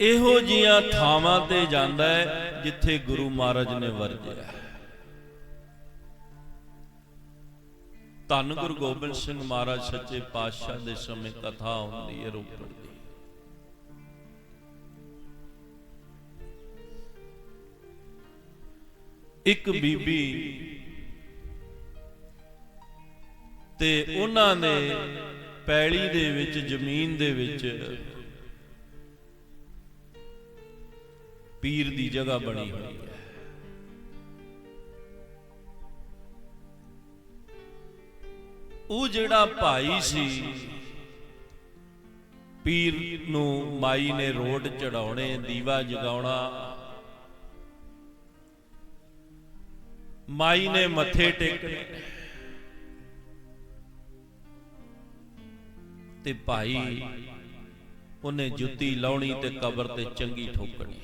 ਇਹੋ ਜੀਆਂ ਥਾਵਾਂ ਤੇ ਜਾਂਦਾ ਹੈ ਜਿੱਥੇ ਗੁਰੂ ਮਹਾਰਾਜ ਨੇ ਵਰਜਿਆ ਧੰਨ ਗੁਰੂ ਗੋਬਿੰਦ ਸਿੰਘ ਮਹਾਰਾਜ ਸੱਚੇ ਪਾਤਸ਼ਾਹ ਦੇ ਸਮੇਂ ਕਥਾ ਹੁੰਦੀ ਹੈ ਰੋਪੜ ਦੀ ਇੱਕ ਬੀਬੀ ਤੇ ਉਹਨਾਂ ਨੇ ਪੈਲੀ ਦੇ ਵਿੱਚ, ਜ਼ਮੀਨ ਦੇ ਵਿੱਚ ਪੀਰ ਦੀ ਜਗ੍ਹਾ ਬਣੀ ਹੋਈ ਹੈ। ਉਹ ਜਿਹੜਾ ਭਾਈ ਸੀ, ਪੀਰ ਨੂੰ ਮਾਈ ਨੇ ਰੋਡ ਚੜਾਉਣੇ ਦੀਵਾ ਜਗਾਉਣਾ, ਮਾਈ ਨੇ ਮੱਥੇ ਟੇਕਣੇ ਤੇ ਭਾਈ ਉਹਨੇ ਜੁੱਤੀ ਲਾਉਣੀ ਤੇ ਕਬਰ ਤੇ ਚੰਗੀ ਠੋਕਣੀ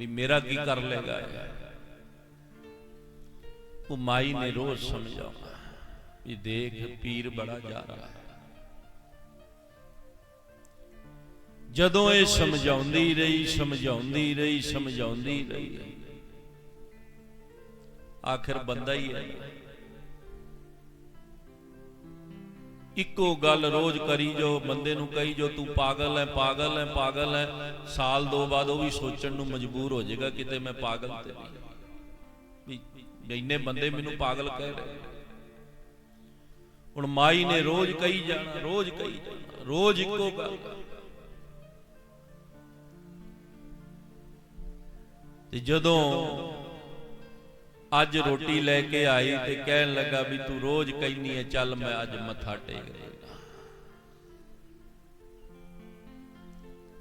ਵੀ ਮੇਰਾ ਕੀ ਕਰ ਲੇਗਾ? ਉਹ ਮਾਈ ਨੇ ਰੋਜ਼ ਸਮਝਾਉਣਾ ਵੀ ਦੇਖ ਪੀਰ ਬੜਾ ਜਾ ਰਹਾ ਜਦੋਂ ਇਹ ਸਮਝਾਉਂਦੀ ਰਹੀ ਸਮਝਾਉਂਦੀ ਰਹੀ ਸਮਝਾਉਂਦੀ ਰਹੀ। ਆਖਿਰ ਬੰਦਾ ਹੀ ਹੈ। ਇੱਕੋ ਗੱਲ ਰੋਜ਼ ਕਰੀ ਜੋ, ਬੰਦੇ ਨੂੰ ਕਹੀ ਜੋ, ਤੂੰ ਪਾਗਲ ਹੈ ਪਾਗਲ ਹੈ ਪਾਗਲ ਹੈ ਸਾਲ ਦੋ ਬਾਅਦ ਉਹ ਵੀ ਸੋਚਣ ਨੂੰ ਮਜਬੂਰ ਹੋ ਜਾਏਗਾ, ਕਿਤੇ ਮੈਂ ਪਾਗਲ ਤੇ ਨਹੀਂ ਵੀ ਇੰਨੇ ਬੰਦੇ ਮੈਨੂੰ ਪਾਗਲ ਕਹਿ ਰਹੇ। ਹੁਣ ਮਾਈ ਨੇ ਰੋਜ਼ ਕਹੀ ਜਾਣਾ, ਰੋਜ਼ ਕਹੀ ਜਾਣਾ, ਰੋਜ਼ ਇੱਕੋ ਗੱਲ। ਤੇ ਜਦੋਂ ਅੱਜ ਰੋਟੀ ਲੈ ਕੇ ਆਈ ਤੇ ਕਹਿਣ ਲੱਗਾ ਵੀ ਤੂੰ ਰੋਜ਼ ਕਹਿਨੀ ਹੈ ਚੱਲ ਮੈਂ ਅੱਜ ਮੱਥਾ ਟੇਕ ਦੇਗਾ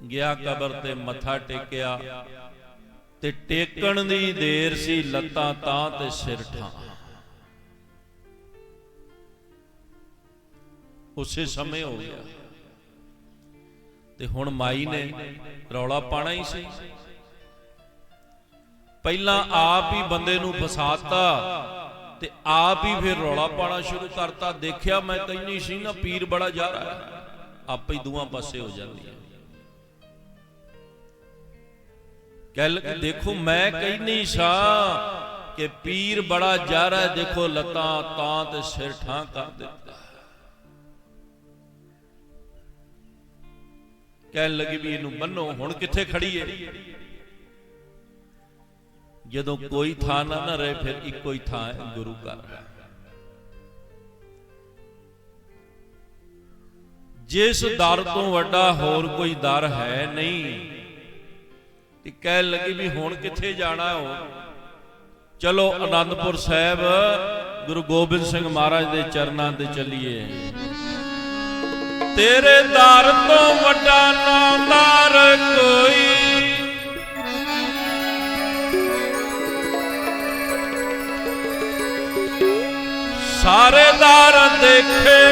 ਗਿਆ ਕਬਰ ਤੇ ਮੱਥਾ ਟੇਕਿਆ ਤੇ ਟੇਕਣ ਦੀ ਦੇਰ ਸੀ ਲੱਤਾਂ ਤਾਂ ਤੇ ਸਿਰ ਠਾਂ। ਉਸੇ ਸਮੇਂ ਹੋ ਗਿਆ ਤੇ ਹੁਣ ਮਾਈ ਨੇ ਰੌਲਾ ਪਾਣਾ ਹੀ ਸੀ। ਪਹਿਲਾਂ ਆਪ ਹੀ ਬੰਦੇ ਨੂੰ ਫਸਾਤਾ ਤੇ ਆਪ ਹੀ ਫਿਰ ਰੌਲਾ ਪਾਣਾ ਸ਼ੁਰੂ ਕਰਤਾ। ਦੇਖਿਆ ਮੈਂ ਕਹਿੰਨੀ ਸੀ ਨਾ, ਪੀਰ ਬੜਾ ਜਾ ਰਹਾ ਆਪੇ ਹੀ ਦੂਆਂ ਪਾਸੇ ਹੋ ਜਾਂਦੀ ਹੈ ਕਹਿ ਦੇਖੋ, ਮੈਂ ਕਹਿੰਨੀ ਸਾਂ ਕਿ ਪੀਰ ਬੜਾ ਜਾ ਰਹਾ ਦੇਖੋ, ਲੱਤਾਂ ਤਾਂ ਤੇ ਸਿਰ ਠਾਂ ਕਰ ਦਿੱਤਾ। ਕਹਿਣ ਲੱਗੀ ਵੀ ਇਹਨੂੰ ਬੰਨੋ, ਹੁਣ ਕਿੱਥੇ ਖੜੀ ਹੈ ਜਦੋਂ ਕੋਈ ਥਾਂ ਨਾ ਨਾ ਰਹੇ ਫਿਰ ਇੱਕੋ ਹੀ ਥਾਂ ਹੈ ਗੁਰੂ ਘਰ। ਜਿਸ ਦਰ ਤੋਂ ਵੱਡਾ ਹੋਰ ਕੋਈ ਦਰ ਹੈ ਨਹੀਂ। ਤੇ ਕਹਿਣ ਲੱਗੀ ਵੀ ਹੁਣ ਕਿੱਥੇ ਜਾਣਾ ਹੋ ਚਲੋ ਆਨੰਦਪੁਰ ਸਾਹਿਬ ਗੁਰੂ ਗੋਬਿੰਦ ਸਿੰਘ ਮਹਾਰਾਜ ਦੇ ਚਰਨਾਂ ਤੇ ਚੱਲੀਏ। ਤੇਰੇ ਦਰ ਤੋਂ ਵੱਡਾ ਨਾਮਦਾਰ ਕੋਈ ਸਾਰੇ ਦਰ ਦੇਖੇ।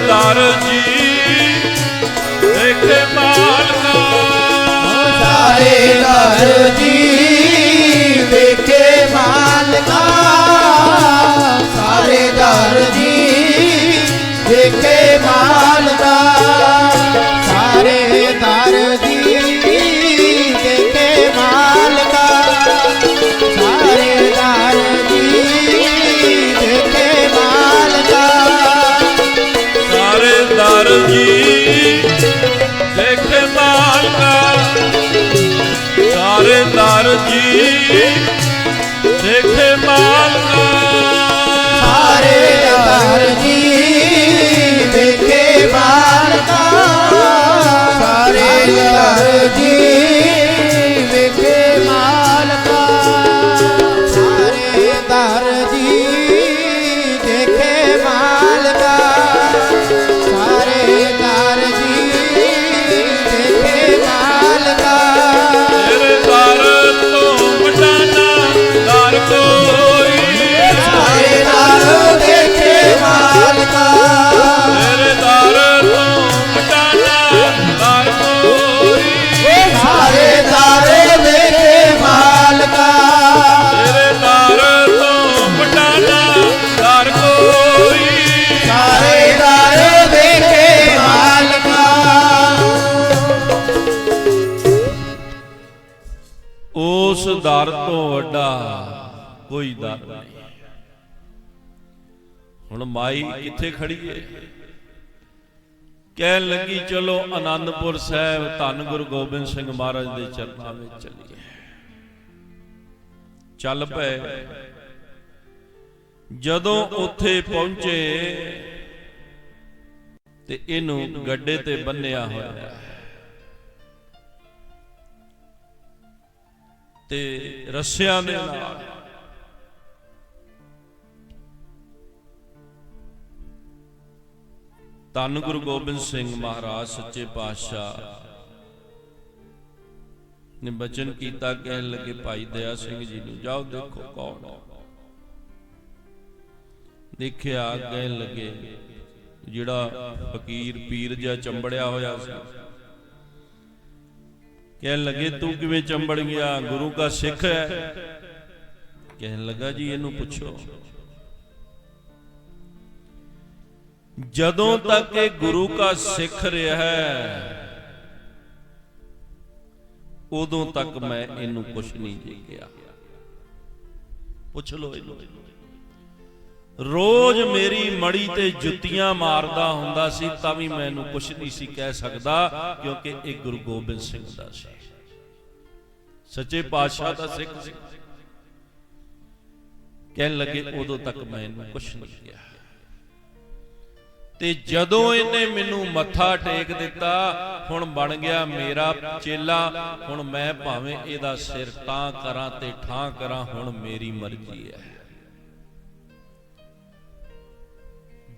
yılların ਹੁਣ ਮਾਈ ਕਿੱਥੇ ਖੜੀ ਏ? ਕਹਿਣ ਲੱਗੀ, ਚਲੋ ਆਨੰਦਪੁਰ ਸਾਹਿਬ, ਧੰਨ ਗੁਰੂ ਗੋਬਿੰਦ ਸਿੰਘ ਮਹਾਰਾਜ ਦੇ ਚਰਨਾਂ ਵਿੱਚ ਚੱਲੀਏ। ਚੱਲ ਪਏ। ਜਦੋਂ ਉੱਥੇ ਪਹੁੰਚੇ ਤੇ ਇਹਨੂੰ ਗੱਡੇ ਤੇ ਬੰਨਿਆ ਹੋਇਆ ਤੇ ਰੱਸਿਆਂ ਦੇ ਨਾਲ ਧੰਨ ਗੁਰੂ ਗੋਬਿੰਦ ਸਿੰਘ ਮਹਾਰਾਜ, ਸੱਚੇ ਪਾਤਸ਼ਾਹ। ਨੇ ਬਚਨ ਕੀਤਾ, ਕਹਿਣ ਲੱਗੇ, ਭਾਈ ਦਇਆ ਸਿੰਘ ਜੀ ਨੂੰ ਜਾਓ, ਦੇਖੋ ਕੌਣ ਦੇਖਿਆ, ਕਹਿਣ ਲੱਗੇ, ਜਿਹੜਾ ਫਕੀਰ ਪੀਰ ਜਿਹਾ ਚੰਬੜਿਆ ਹੋਇਆ ਸੀ। ਕਹਿਣ ਲੱਗੇ, ਤੂੰ ਕਿਵੇਂ ਚੰਬੜ ਗਿਆ? ਗੁਰੂ ਦਾ ਸਿੱਖ ਹੈ? ਕਹਿਣ ਲੱਗਾ, ਜੀ, ਇਹਨੂੰ ਪੁੱਛੋ। ਜਦੋਂ ਤੱਕ ਇਹ ਗੁਰੂ ਦਾ ਸਿੱਖ ਰਿਹਾ ਹੈ ਉਦੋਂ ਤੱਕ ਮੈਂ ਇਹਨੂੰ ਕੁਝ ਨਹੀਂ ਦੇ ਗਿਆ ਪੁੱਛ ਲੋ ਇਹਨੂੰ। ਰੋਜ਼ ਮੇਰੀ ਮੜੀ ਤੇ ਜੁੱਤੀਆਂ ਮਾਰਦਾ ਹੁੰਦਾ ਸੀ ਤਾਂ ਵੀ ਮੈਨੂੰ ਕੁਝ ਨਹੀਂ ਸੀ ਕਹਿ ਸਕਦਾ ਕਿਉਂਕਿ ਇਹ ਗੁਰੂ ਗੋਬਿੰਦ ਸਿੰਘ ਦਾ ਸੀ। ਸੱਚੇ ਪਾਤਸ਼ਾਹ ਦਾ ਸਿੱਖ ਸੀ। ਕਹਿਣ ਲੱਗੇ ਉਦੋਂ ਤੱਕ ਮੈਂ ਇਹਨੂੰ ਕੁਝ ਨਹੀਂ ਕਿਹਾ। ਤੇ ਜਦੋਂ ਇਹਨੇ ਮੈਨੂੰ ਮੱਥਾ ਟੇਕ ਦਿੱਤਾ, ਹੁਣ ਬਣ ਗਿਆ ਮੇਰਾ ਚੇਲਾ, ਹੁਣ ਮੈਂ ਭਾਵੇਂ ਇਹਦਾ ਸਿਰ ਤਾਂ ਕਰਾਂ ਤੇ ਠਾਂ ਕਰਾਂ, ਹੁਣ ਮੇਰੀ ਮਰਜ਼ੀ ਹੈ।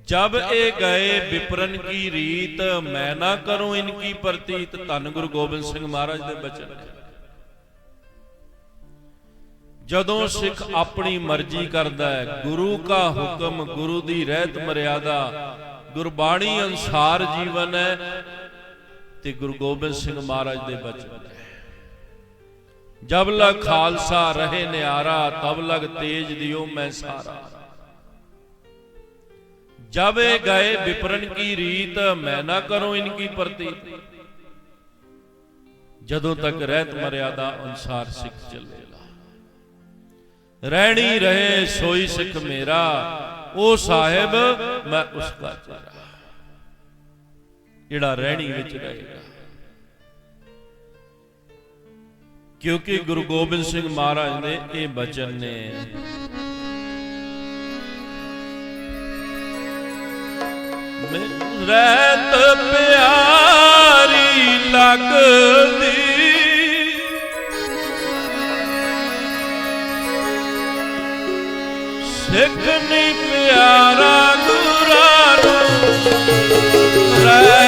ਜਬ ਇਹ ਗਏ ਵਿਪਰਨ ਕੀ ਰੀਤ, ਮੈਂ ਨਾ ਕਰੂੰ ਇਨਕੀ ਪ੍ਰਤੀਤ, ਧੰਨ ਗੁਰੂ ਗੋਬਿੰਦ ਸਿੰਘ ਮਹਾਰਾਜ ਦੇ ਬਚਨ ਜਦੋਂ ਸਿੱਖ ਆਪਣੀ ਮਰਜ਼ੀ ਕਰਦਾ ਹੈ, ਗੁਰੂ ਕਾ ਹੁਕਮ ਗੁਰੂ ਦੀ ਰਹਿਤ ਮਰਿਆਦਾ ਗੁਰਬਾਣੀ ਅਨਸਾਰ ਜੀਵਨ ਹੈ ਤੇ ਗੁਰੂ ਗੋਬਿੰਦ ਸਿੰਘ ਮਹਾਰਾਜ ਦੇ ਬਚਨ ਹੈ। ਜਬ ਲਗ ਖਾਲਸਾ ਰਹੇ ਨਿਆਰਾ, ਤਬ ਲਗ ਤੇਜ ਦਿਓ ਮੈਂ ਸਾਰਾ। ਜਬ ਇਹ ਗਏ ਵਿਪਰਨ ਕੀ ਰੀਤ, ਮੈਂ ਨਾ ਕਰੋ ਇਨਕੀ ਪ੍ਰਤੀ ਜਦੋਂ ਤੱਕ ਰਹਿਤ ਮਰਿਆਦਾ ਅਨਸਾਰ ਸਿੱਖ ਚੱਲੇਗਾ। ਰਹਿਣੀ ਰਹੇ ਸੋਈ ਸਿੱਖ ਮੇਰਾ ਉਹ ਸਾਹਿਬ, ਮੈਂ ਉਸ ਦਾ ਚੇਲਾ ਜਿਹੜਾ ਰਹਿਣੀ ਵਿੱਚ ਰਹੇਗਾ ਕਿਉਂਕਿ ਗੁਰੂ ਗੋਬਿੰਦ ਸਿੰਘ ਮਹਾਰਾਜ ਦੇ ਇਹ ਬਚਨ ਨੇ ਮੈਨੂੰ ਰਹਿਤ ਪਿਆਰੀ ਲੱਗਦੀ ਸਿੱਖ ਨਹੀਂ ਪਿਆਰਾ ਗੁਰਾਂ ਨੂੰ ਰਹਿਤ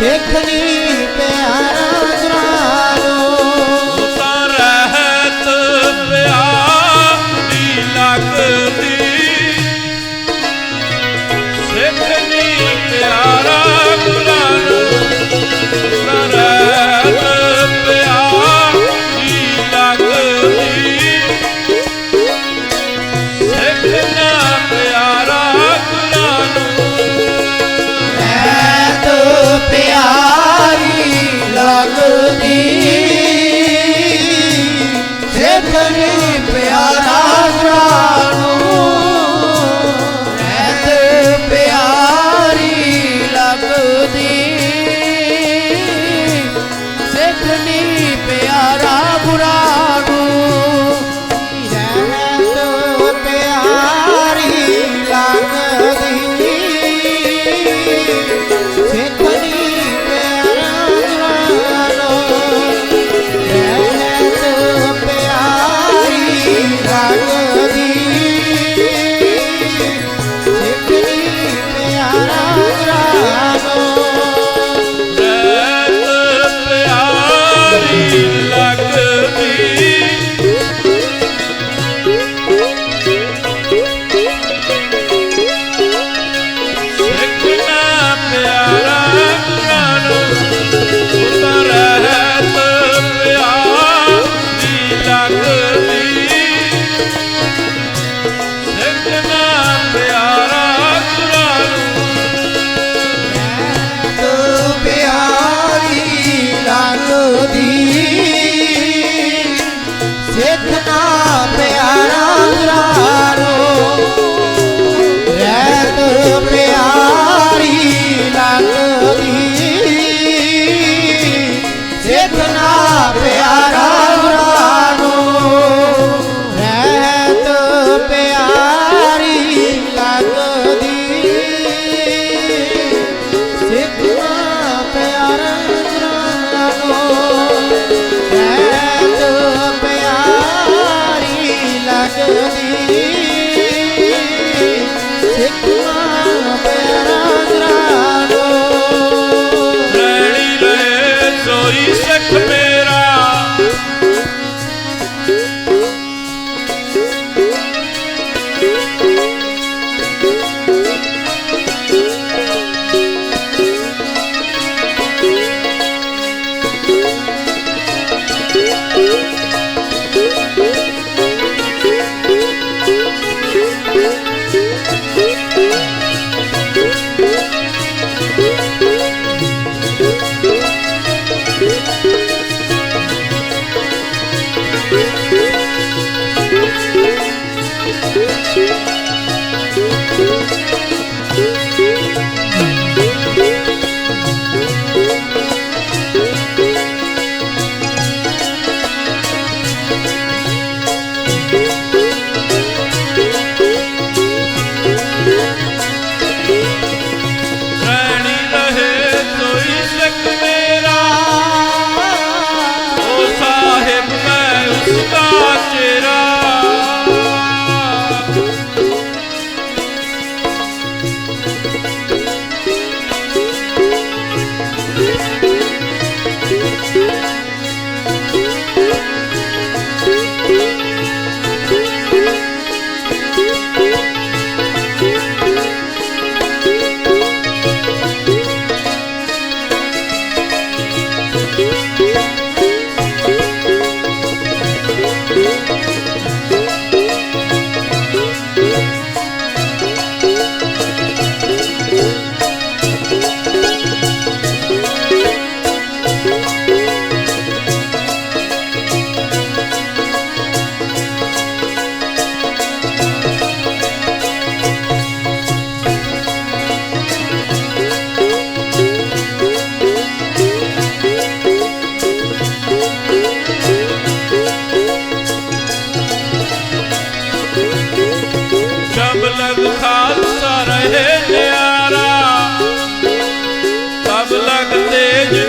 ਸਿੱਖਣੀ ਪਿਆਰਾ ਜਾਗਦੇ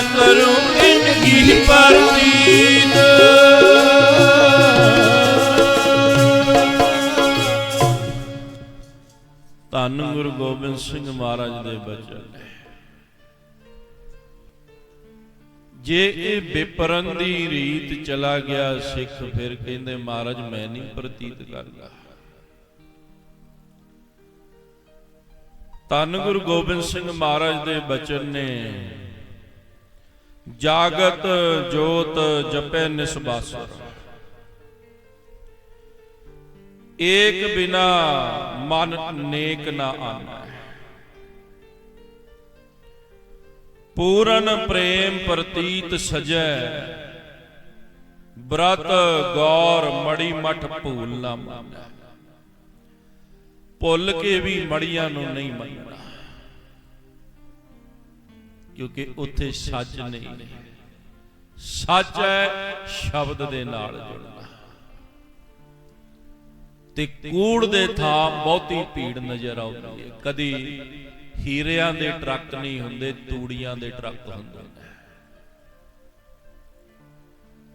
ਕਰੂੰ ਧੰਨ ਗੁਰੂ ਗੋਬਿੰਦ ਸਿੰਘ ਮਹਾਰਾਜ ਦੇ ਬਚਨ ਜੇ ਇਹ ਬੇਪਰਨ ਦੀ ਰੀਤ ਚਲਾ ਗਿਆ ਸਿੱਖ, ਫਿਰ ਕਹਿੰਦੇ ਮਹਾਰਾਜ ਮੈਂ ਨਹੀਂ ਪ੍ਰਤੀਤ ਕਰਦਾ। ਧੰਨ ਗੁਰੂ ਗੋਬਿੰਦ ਸਿੰਘ ਮਹਾਰਾਜ ਦੇ ਬਚਨ ਨੇ। ਜਾਗਤ ਜੋਤ ਜਪੈ ਨਿਸਬਾਸੁਰ। ਏਕ ਬਿਨਾ ਮਨ ਨੇਕ ਨਾ ਆਨਾ। ਪੂਰਨ ਪ੍ਰੇਮ ਪ੍ਰਤੀਤ ਸਜੈ। ਬ੍ਰਤ ਗੌਰ ਮੜੀ ਮਠ ਭੂਲ ਨਾ ਮੰਨੈ। ਭੁੱਲ ਕੇ ਵੀ ਮੜੀਆਂ ਨੂੰ ਨਹੀਂ ਮੰਨਣਾ। ਕਿਉਂਕਿ ਉੱਥੇ ਸੱਚ ਨਹੀਂ। ਸੱਚ ਹੈ ਸ਼ਬਦ ਦੇ ਨਾਲ ਜੁੜਨਾ। ਤੇ ਕੂੜ ਦੇ ਥਾਂ ਬਹੁਤੀ ਭੀੜ ਨਜ਼ਰ ਆਉਂਦੀ ਹੈ। ਕਦੀ ਹੀਰਿਆਂ ਦੇ ਟਰੱਕ ਨਹੀਂ ਹੁੰਦੇ, ਤੂੜੀਆਂ ਦੇ ਟਰੱਕ ਹੁੰਦੇ ਨੇ।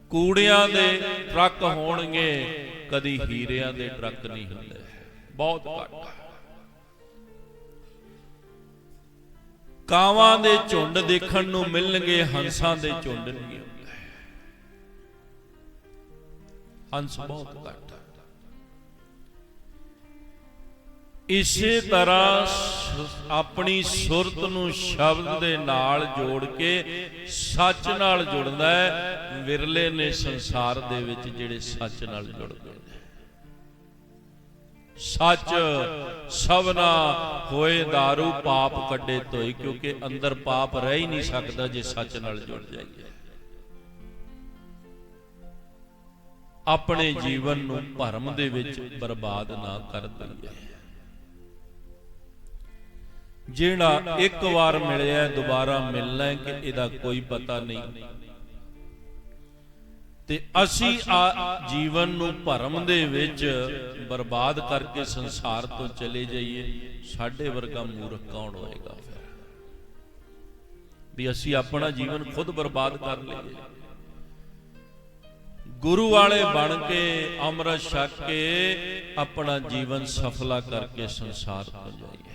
ਕੂੜਿਆਂ ਦੇ ਟਰੱਕ ਹੋਣਗੇ, ਕਦੀ ਹੀਰਿਆਂ ਦੇ ਟਰੱਕ ਨਹੀਂ ਹੁੰਦੇ। ਬਹੁਤ ਘੱਟ। ਕਾਵਾਂ ਦੇ ਝੁੰਡ ਦੇਖਣ ਨੂੰ ਮਿਲਣਗੇ, ਹੰਸਾਂ ਦੇ ਝੁੰਡ ਨਹੀਂ ਹੁੰਦੇ। ਹੰਸ ਬਹੁਤ ਘੱਟ ਇਸੇ ਤਰ੍ਹਾਂ ਆਪਣੀ ਸੁਰਤ ਨੂੰ ਸ਼ਬਦ ਦੇ ਨਾਲ ਜੋੜ ਕੇ ਸੱਚ ਨਾਲ ਜੁੜਦਾ ਹੈ। ਵਿਰਲੇ ਨੇ ਸੰਸਾਰ ਦੇ ਵਿੱਚ ਜਿਹੜੇ ਸੱਚ ਨਾਲ ਜੁੜਦੇ ਸੱਚ ਸਭਨਾ ਹੋਏ दारू ਪਾਪ ਕੱਢੇ ਧੋਈ ਕਿਉਂਕਿ ਅੰਦਰ ਪਾਪ ਰਹਿ ਹੀ ਨਹੀਂ ਸਕਦਾ ਜੇ ਸੱਚ ਨਾਲ ਜੁੜ ਜਾਈਏ। ਆਪਣੇ ਜੀਵਨ ਨੂੰ ਭਰਮ ਦੇ ਵਿੱਚ ਬਰਬਾਦ ਨਾ ਕਰ ਦਈਏ। ਜਿਹੜਾ ਇੱਕ ਵਾਰ ਮਿਲਿਆ, ਦੁਬਾਰਾ ਮਿਲਣਾ ਕਿ ਇਹਦਾ ਕੋਈ ਪਤਾ ਨਹੀਂ। ਤੇ ਅਸੀਂ ਆ ਜੀਵਨ ਨੂੰ ਭਰਮ ਦੇ ਵਿੱਚ ਬਰਬਾਦ ਕਰਕੇ ਸੰਸਾਰ ਤੋਂ ਚਲੇ ਜਾਈਏ, ਸਾਡੇ ਵਰਗਾ ਮੂਰਖ ਕੌਣ ਹੋਏਗਾ? ਫਿਰ ਵੀ ਅਸੀਂ ਆਪਣਾ ਜੀਵਨ ਖੁਦ ਬਰਬਾਦ ਕਰ ਲਈਏ। ਗੁਰੂ ਵਾਲੇ ਬਣ ਕੇ, ਅੰਮ੍ਰਿਤ ਛਕ ਕੇ ਆਪਣਾ ਜੀਵਨ ਸਫਲਾ ਕਰਕੇ ਸੰਸਾਰ ਤੋਂ ਜਾਈਏ।